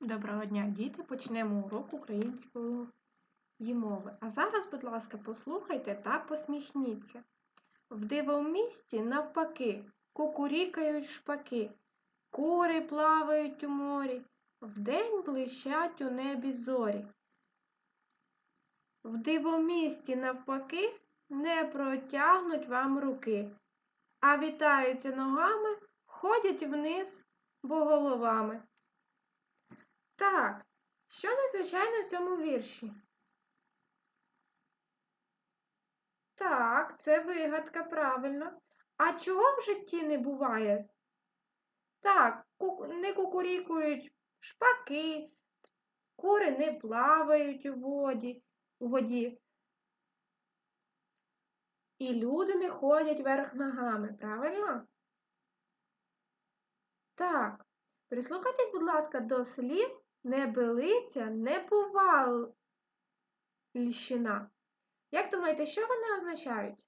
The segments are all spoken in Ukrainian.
Доброго дня, діти! Почнемо урок української мови. А зараз, будь ласка, послухайте та посміхніться. В дивомісті, навпаки, кукурікають шпаки, кури плавають у морі, вдень блищать у небі зорі. В дивомісті, навпаки, не протягнуть вам руки, а вітаються ногами, ходять вниз, бо головами. Так, що незвичайно в цьому вірші? Так, це вигадка, правильно. А чого в житті не буває? Так, не кукурікують шпаки, кури не плавають у воді, у воді. І люди не ходять верх ногами, правильно? Так, прислухайтесь, будь ласка, до слів не белиця, не. Як думаєте, що вони означають?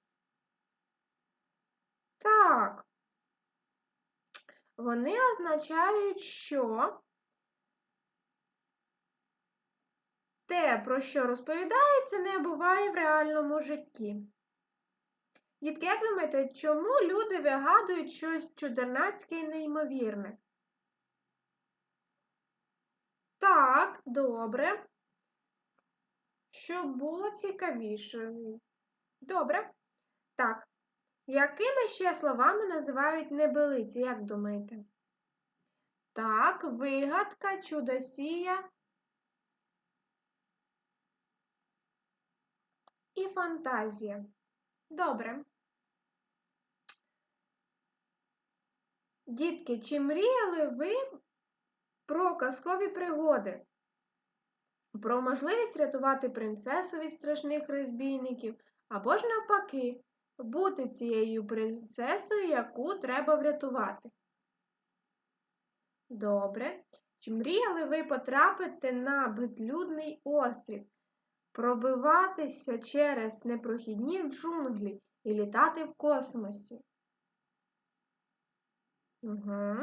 Так. Вони означають, що те, про що розповідається, не буває в реальному житті. Дітки, як думаєте, чому люди вигадують щось чудернацьке і неймовірне? Так, добре. Щоб було цікавіше. Добре. Так. Якими ще словами називають небелиці, як думаєте? Так, вигадка, чудосія і фантазія. Добре. Дітки, чи мріяли ви про казкові пригоди, про можливість рятувати принцесу від страшних розбійників, або ж навпаки, бути цією принцесою, яку треба врятувати. Добре. Чи мріяли ви потрапити на безлюдний острів, пробиватися через непрохідні джунглі і літати в космосі? Угу.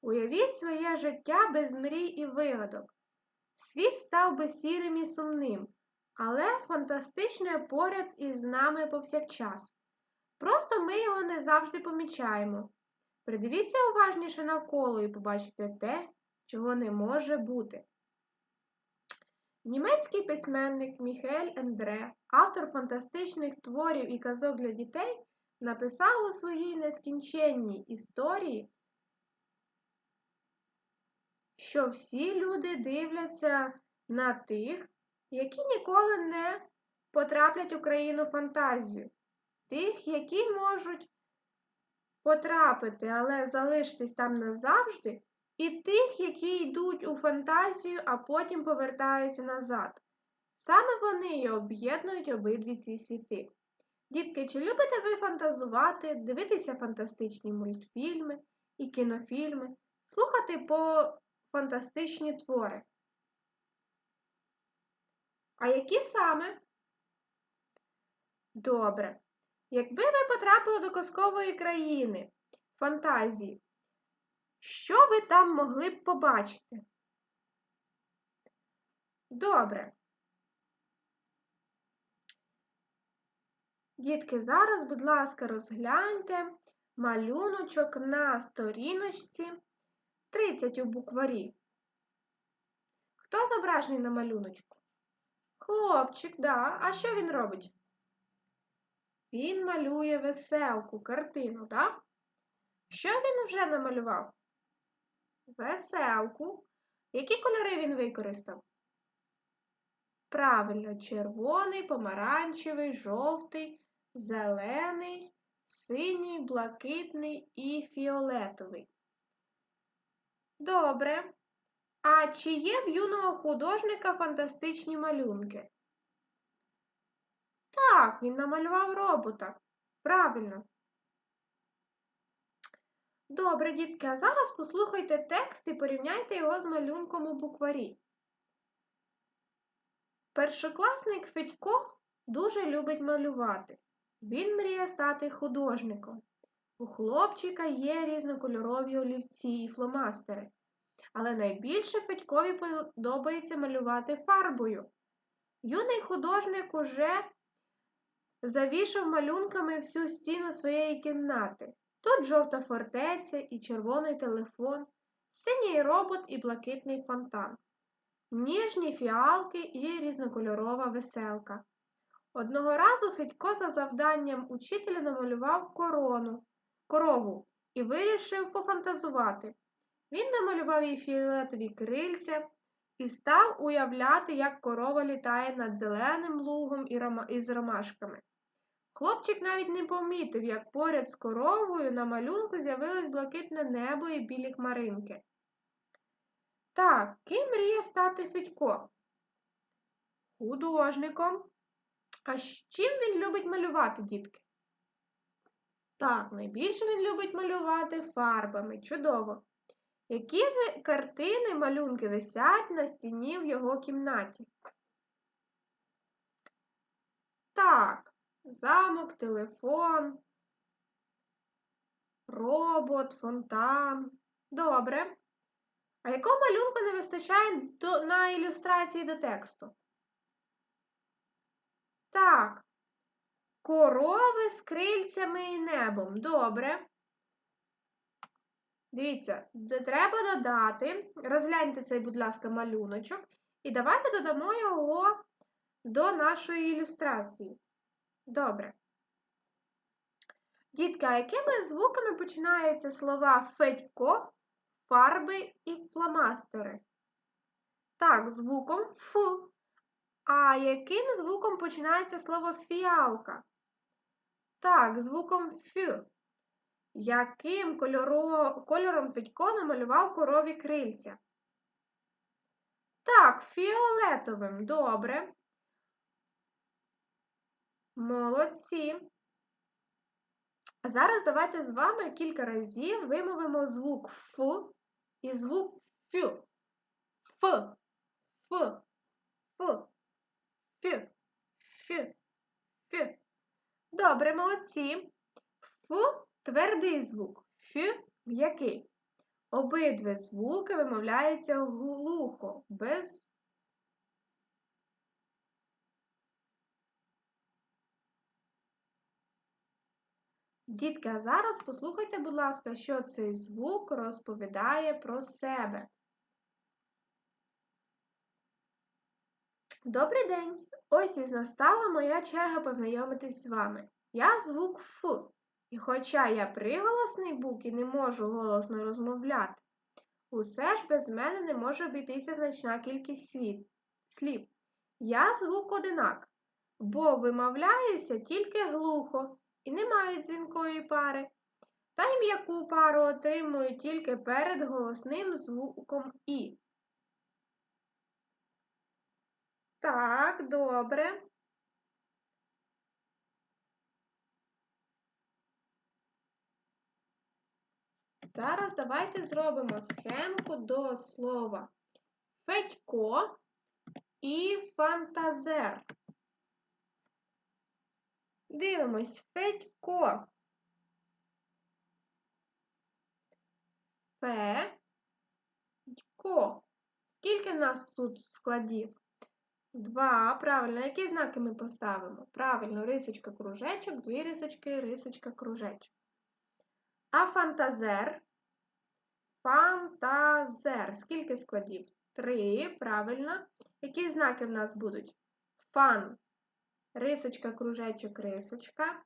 Уявіть своє життя без мрій і вигадок. Світ став би сірим і сумним, але фантастичне поряд із нами повсякчас. Просто ми його не завжди помічаємо. Придивіться уважніше навколо і побачите те, чого не може бути. Німецький письменник Міхель Ендре, автор фантастичних творів і казок для дітей, написав у своїй нескінченній історії що всі люди дивляться на тих, які ніколи не потраплять у країну фантазію, тих, які можуть потрапити, але залишитись там назавжди, і тих, які йдуть у фантазію, а потім повертаються назад. Саме вони і об'єднують обидві ці світи. Дітки, чи любите ви фантазувати, дивитися фантастичні мультфільми і кінофільми, слухати по фантастичні твори. А які саме? Добре. Якби ви потрапили до казкової країни, фантазії, що ви там могли б побачити? Добре. Дітки, зараз, будь ласка, розгляньте малюночок на сторіночці 30 у букварі. Хто зображений на малюночку? Хлопчик, да. А що він робить? Він малює веселку, картину, так? Що він вже намалював? Веселку. Які кольори він використав? Правильно, червоний, помаранчевий, жовтий, зелений, синій, блакитний і фіолетовий. Добре. А чи є в юного художника фантастичні малюнки? Так, він намалював робота. Правильно. Добре, дітки, а зараз послухайте текст і порівняйте його з малюнком у букварі. Першокласник Федько дуже любить малювати. Він мріє стати художником. У хлопчика є різнокольорові олівці і фломастери. але найбільше Федькові подобається малювати фарбою. Юний художник уже завішав малюнками всю стіну своєї кімнати. Тут жовта фортеця і червоний телефон, синій робот і блакитний фонтан, ніжні фіалки і різнокольорова веселка. Одного разу Федько за завданням учителя намалював корону, корову і вирішив пофантазувати. Він намалював їй фіолетові крильця і став уявляти, як корова літає над зеленим лугом із ромашками. Хлопчик навіть не помітив, як поряд з коровою на малюнку з'явилось блакитне небо і білі хмаринки. Так, ким мріє стати Федько? Художником. А чим він любить малювати, дітки? Так, найбільше він любить малювати фарбами. Чудово! Які картини, малюнки висять на стіні в його кімнаті? Так, замок, телефон, робот, фонтан. Добре. А якого малюнку не вистачає на ілюстрації до тексту? Так, корови з крильцями і небом. Добре. Дивіться, треба додати, розгляньте цей, будь ласка, малюночок, і давайте додамо його до нашої ілюстрації. Добре. Дітка, якими звуками починаються слова Федько, фарби і фломастери? Так, звуком Ф. А яким звуком починається слово фіалка? Так, звуком Ф. Яким кольором, кольором Федько намалював корові крильця? Так, фіолетовим. Добре. Молодці. А зараз давайте з вами кілька разів вимовимо звук Ф і звук Ф. Ф. Ф. Ф. Ф. Ф. Ф. Добре, молодці. Ф твердий звук. Ф м'який. Обидві звуки вимовляються глухо, без Дітки, а зараз послухайте, будь ласка, що цей звук розповідає про себе. Добрий день! Ось і настала моя черга познайомитись з вами. Я звук Ф. І хоча я приголосний бук і не можу голосно розмовляти, усе ж без мене не може обійтися значна кількість світ, слів. Я звук одинак, бо вимовляюся тільки глухо і не мають дзвінкої пари, та й м'яку пару отримують тільки перед голосним звуком І. Так, добре. Зараз давайте зробимо схемку до слова Федько і фантазер. Дивимось Федько. Федько. Скільки в нас тут складів? Два. Правильно, які знаки ми поставимо? Правильно, рисочка кружечок, дві рисочки, рисочка кружечок. А фантазер? Фантазер. Скільки складів? Три. Правильно. Які знаки в нас будуть? Фан рисочка, кружечок, рисочка,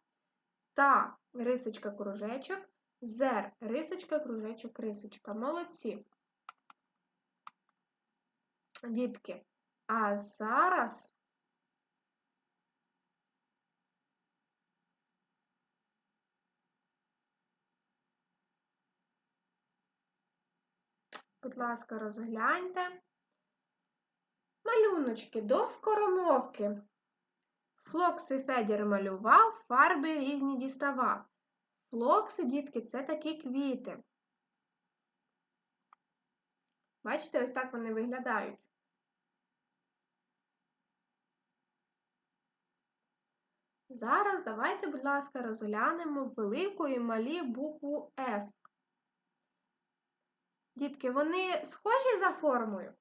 та рисочка, кружечок, зер, рисочка, кружечок, рисочка. Молодці. Дітки. А зараз Будь ласка, розгляньте. Малюночки до скоромовки. Флокси Федір малював, фарби різні діставав. Флокси, дітки, це такі квіти. Бачите, ось так вони виглядають. Зараз давайте, будь ласка, розглянемо велику і малі букву F. Дітки, вони схожі за формою?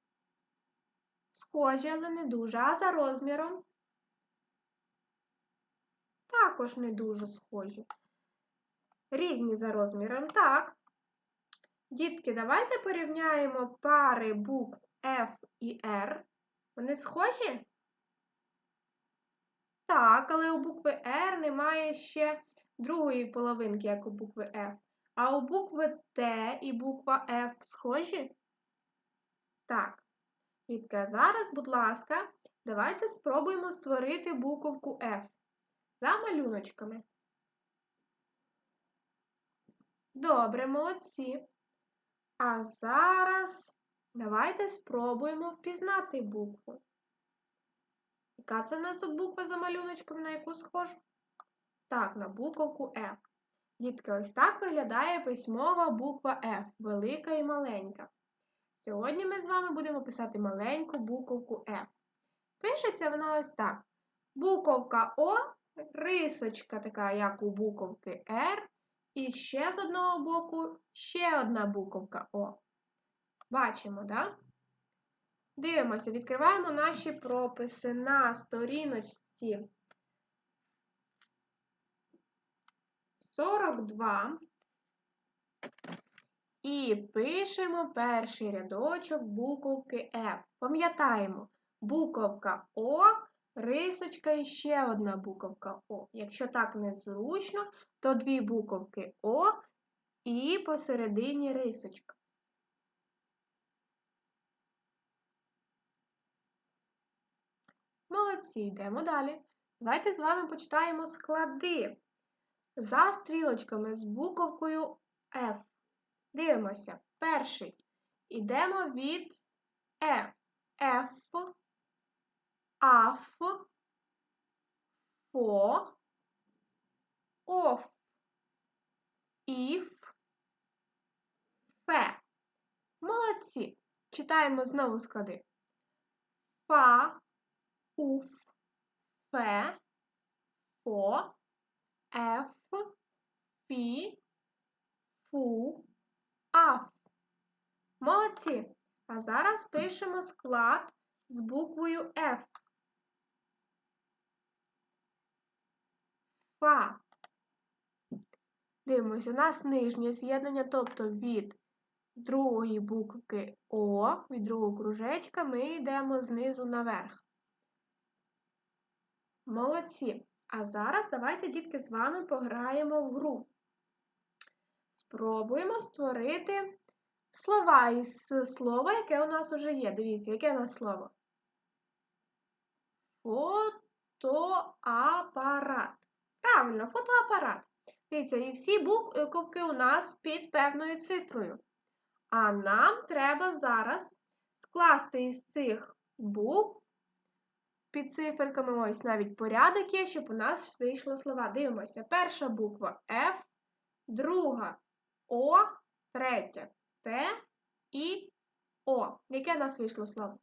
Схожі, але не дуже. А за розміром? Також не дуже схожі. Різні за розміром, так. Дітки, давайте порівняємо пари букв F і R. Вони схожі? Так, але у букви R немає ще другої половинки, як у букви F. А у букви Т і буква F схожі? Так. Дітки, а зараз, будь ласка, давайте спробуємо створити буковку F за малюночками. Добре, молодці. А зараз давайте спробуємо впізнати букву. Яка це в нас тут буква за малюночком, на яку схожа? Так, на буковку F. Дітки, ось так виглядає письмова буква F, велика і маленька. Сьогодні ми з вами будемо писати маленьку буковку F. Пишеться вона ось так. Буковка О, рисочка така, як у буковки R, і ще з одного боку ще одна буковка О. Бачимо, так? Дивимося, відкриваємо наші прописи на сторіночці 42 і пишемо перший рядочок буковки F. Пам'ятаємо, буковка О, рисочка і ще одна буковка О. Якщо так незручно, то дві буковки О і посередині рисочка. Молодці, йдемо далі. Давайте з вами почитаємо склади за стрілочками з буковкою F. Дивимося. Перший. Йдемо від F. F, АФ, ФО, ОФ, ІФ, Фе. Молодці. Читаємо знову склади. Фа, Уф, Фе, Фо, Еф, Фі, Фу, Аф. Молодці. А зараз пишемо склад з буквою F. Фа. Дивимось, у нас нижнє з'єднання, тобто від другої букви О, від другого кружечка, ми йдемо знизу наверх. Молодці. А зараз давайте, дітки, з вами пограємо в гру. Спробуємо створити слова із слова, яке у нас вже є. Дивіться, яке у нас слово? Фотоапарат. Правильно, фотоапарат. Дивіться, і всі буковки у нас під певною цифрою. А нам треба зараз скласти із цих букв під циферками ось навіть порядок є, щоб у нас вийшло слова. Дивимося. Перша буква F, друга О, третя Т і О. Яке у нас вийшло слово?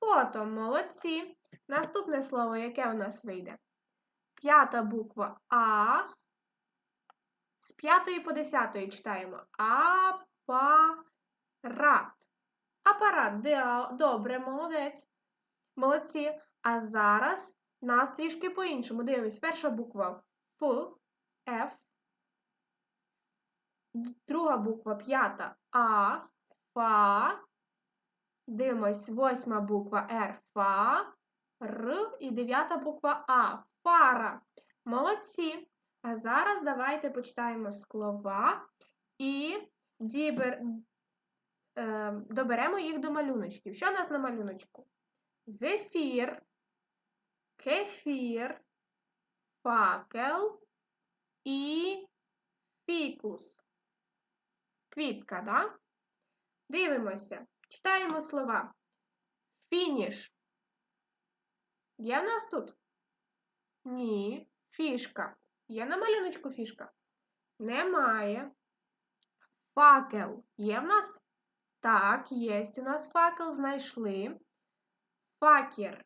Фото, молодці. Наступне слово, яке у нас вийде? П'ята буква А. З п'ятої по десятої читаємо. Апарат. Апарат. Добре, молодець. Молодці. А зараз нас трішки по-іншому. Дивимось, перша буква Ф, Ф. Друга буква п'ята А, Фа. Дивимось, восьма буква Р, Фа, Р і дев'ята буква А. Фара. Молодці. А зараз давайте почитаємо слова і дібер, е, доберемо їх до малюночків. Що у нас на малюночку? Зефір, кефір, факел і фікус. Квітка, да? Дивимося, читаємо слова. Фініш. Є в нас тут? Ні. Фішка. Є на малюночку фішка? Немає. Факел. Є в нас? Так, є у нас факел, знайшли. Факір.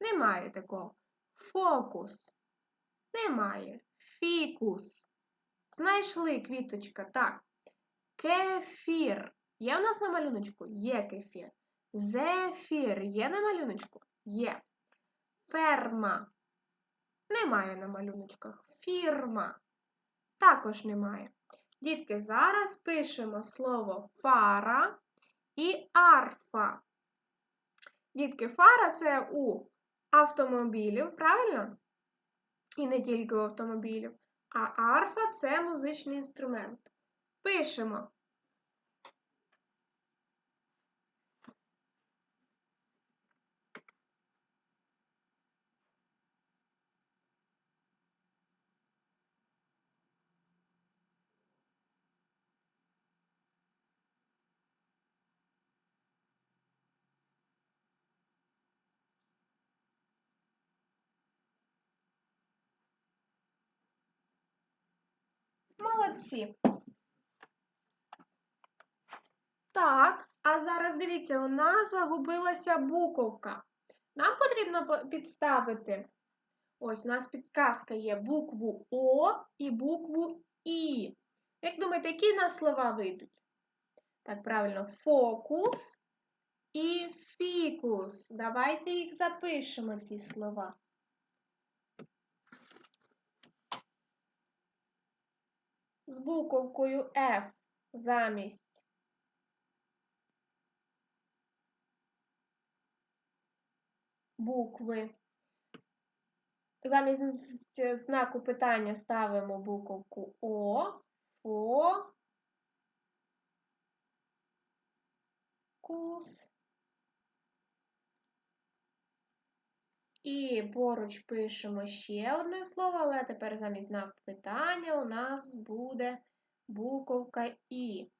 Немає такого. Фокус. Немає. Фікус. Знайшли квіточка. Так. Кефір. Є у нас на малюночку? Є кефір. Зефір. Є на малюночку? Є. Ферма. Немає на малюночках. Фірма. Також немає. Дітки, зараз пишемо слово фара і арфа. Дітки, фара це у автомобілів, правильно? І не тільки у автомобілів. А арфа це музичний інструмент. Пишемо. Молодці. Так, а зараз дивіться, у нас загубилася буковка. Нам потрібно підставити. Ось у нас підказка є букву О і букву І. Як думаєте, які нас слова вийдуть? Так, правильно, фокус і фікус. Давайте їх запишемо, ці слова. З буковкою F замість букви. Замість знаку питання ставимо буковку О, Фо, Кус. І поруч пишемо ще одне слово, але тепер замість знаку питання у нас буде буковка І.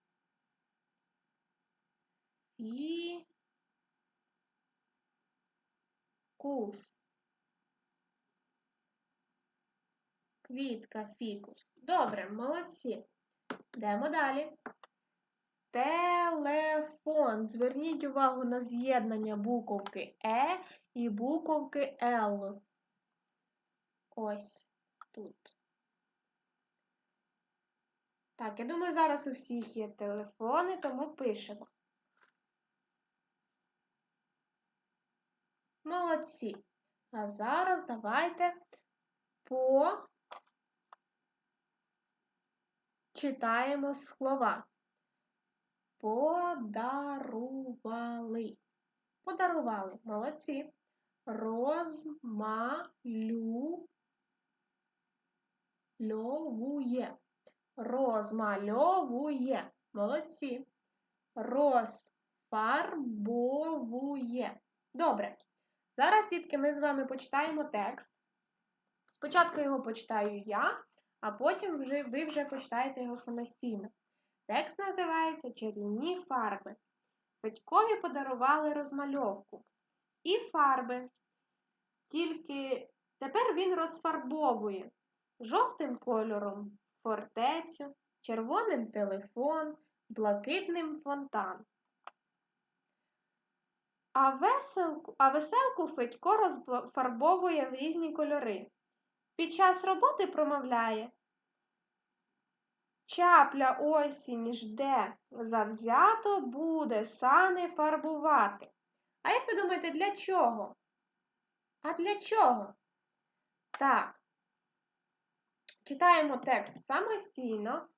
І. Кус. Квітка, фікус. Добре, молодці. Йдемо далі. Телефон. Зверніть увагу на з'єднання буковки Е і буковки Л. Ось тут. Так, я думаю, зараз у всіх є телефони, тому пишемо. Молодці. А зараз давайте по читаємо слова. Подарували. Подарували. Молодці. Розмалю. Розмальовує. Молодці. Розфарбовує. Добре. Зараз, дітки, ми з вами почитаємо текст. Спочатку його почитаю я, а потім ви вже почитаєте його самостійно. Текст називається Чарівні фарби. Батькові подарували розмальовку і фарби. Тільки тепер він розфарбовує жовтим кольором фортецю, червоним телефон, блакитним фонтан. А веселку, а веселку Федько розфарбовує в різні кольори. Під час роботи промовляє Чапля осінь жде, завзято буде сани фарбувати. А як ви думаєте, для чого? А для чого? Так. Читаємо текст самостійно.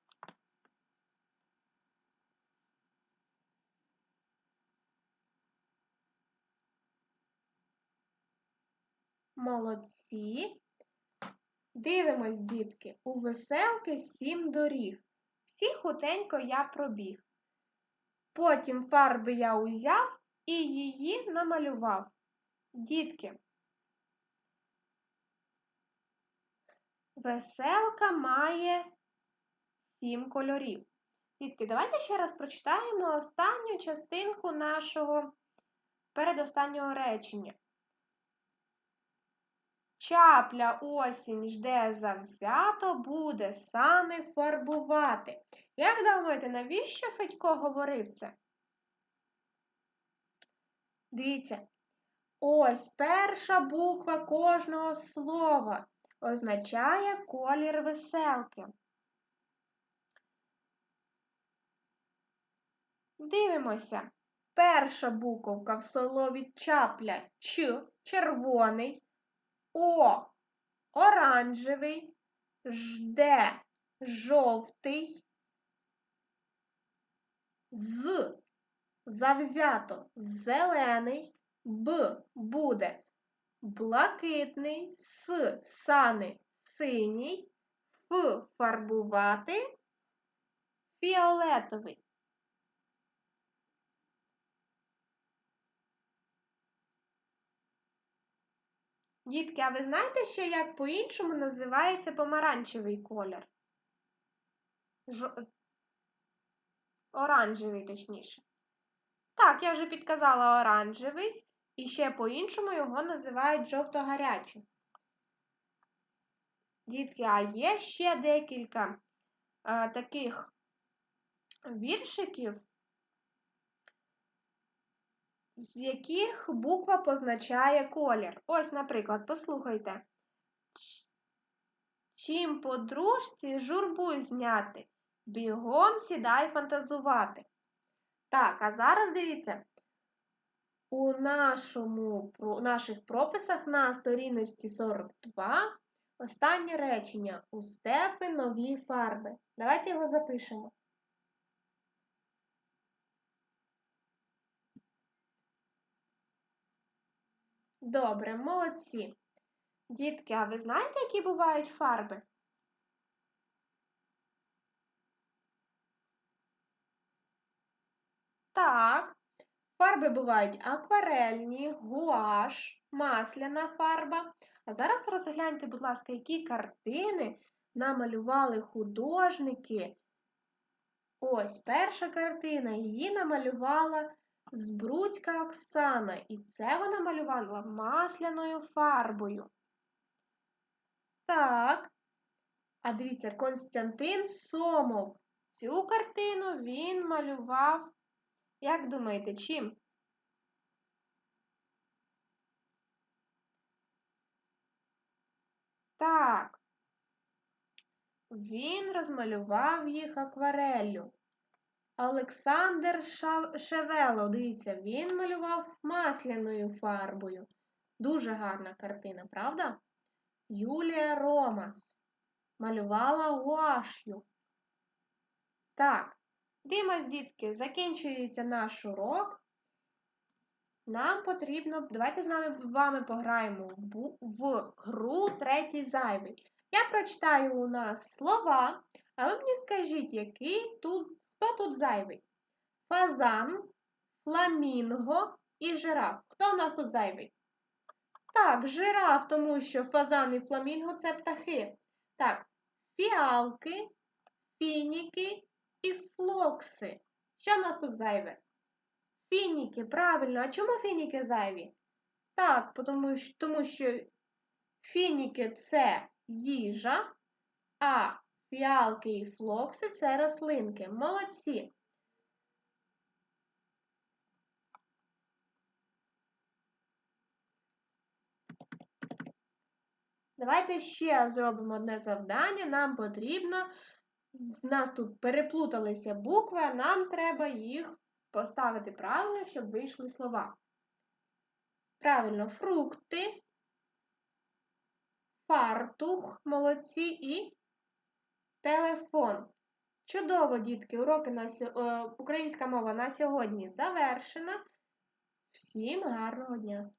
Молодці. Дивимось, дітки, у веселки сім доріг. Всі хутенько я пробіг. Потім фарби я узяв і її намалював. Дітки. Веселка має сім кольорів. Дітки, давайте ще раз прочитаємо останню частинку нашого передостаннього речення. Чапля осінь жде завзято, буде сани фарбувати. Як думаєте, навіщо Федько говорив це? Дивіться, ось перша буква кожного слова означає колір веселки. Дивимося. Перша буковка в слові чапля Ч червоний, О оранжевий, жде жовтий, з завзято зелений, Б буде блакитний, С сани синій, Ф фарбувати, фіолетовий. Дітки, а ви знаєте ще, як по-іншому називається помаранчевий колір? Жо... Оранжевий, точніше. Так, я вже підказала оранжевий, і ще по-іншому його називають жовто-гарячий. Дітки, а є ще декілька а, таких віршиків, з яких буква позначає колір. Ось, наприклад, послухайте. Чим по дружці журбу зняти, бігом сідай фантазувати. Так, а зараз дивіться, у нашому, у наших прописах на сторіночці 42 останнє речення у Стефи нові фарби. Давайте його запишемо. Добре, молодці. Дітки, а ви знаєте, які бувають фарби? Так, фарби бувають акварельні, гуаш, масляна фарба. А зараз розгляньте, будь ласка, які картини намалювали художники. Ось перша картина. Її намалювала Збруцька Оксана. І це вона малювала масляною фарбою. Так. А дивіться, Константин Сомов. Цю картину він малював, як думаєте, чим? Так. Він розмалював їх аквареллю. Олександр Шевелов, дивіться, він малював масляною фарбою. Дуже гарна картина, правда? Юлія Ромас малювала гуаш'ю. Так, дивимось, дітки, закінчується наш урок. Нам потрібно, давайте з нами вами пограємо в, в гру третій зайвий. Я прочитаю у нас слова, а ви мені скажіть, який тут, хто тут зайвий? Фазан, фламінго і жираф. Хто у нас тут зайвий? Так, жираф, тому що фазан і фламінго це птахи. Так, фіалки, фініки і флокси. Що в нас тут зайве? Фініки, правильно. А чому фініки зайві? Так, тому що фініки це їжа, а фіалки і флокси це рослинки. Молодці. Давайте ще зробимо одне завдання. Нам потрібно, в нас тут переплуталися букви, а нам треба їх поставити правильно, щоб вийшли слова. Правильно, фрукти, фартух, молодці і телефон. Чудово, дітки, уроки на е, українська мова на сьогодні завершена. Всім гарного дня!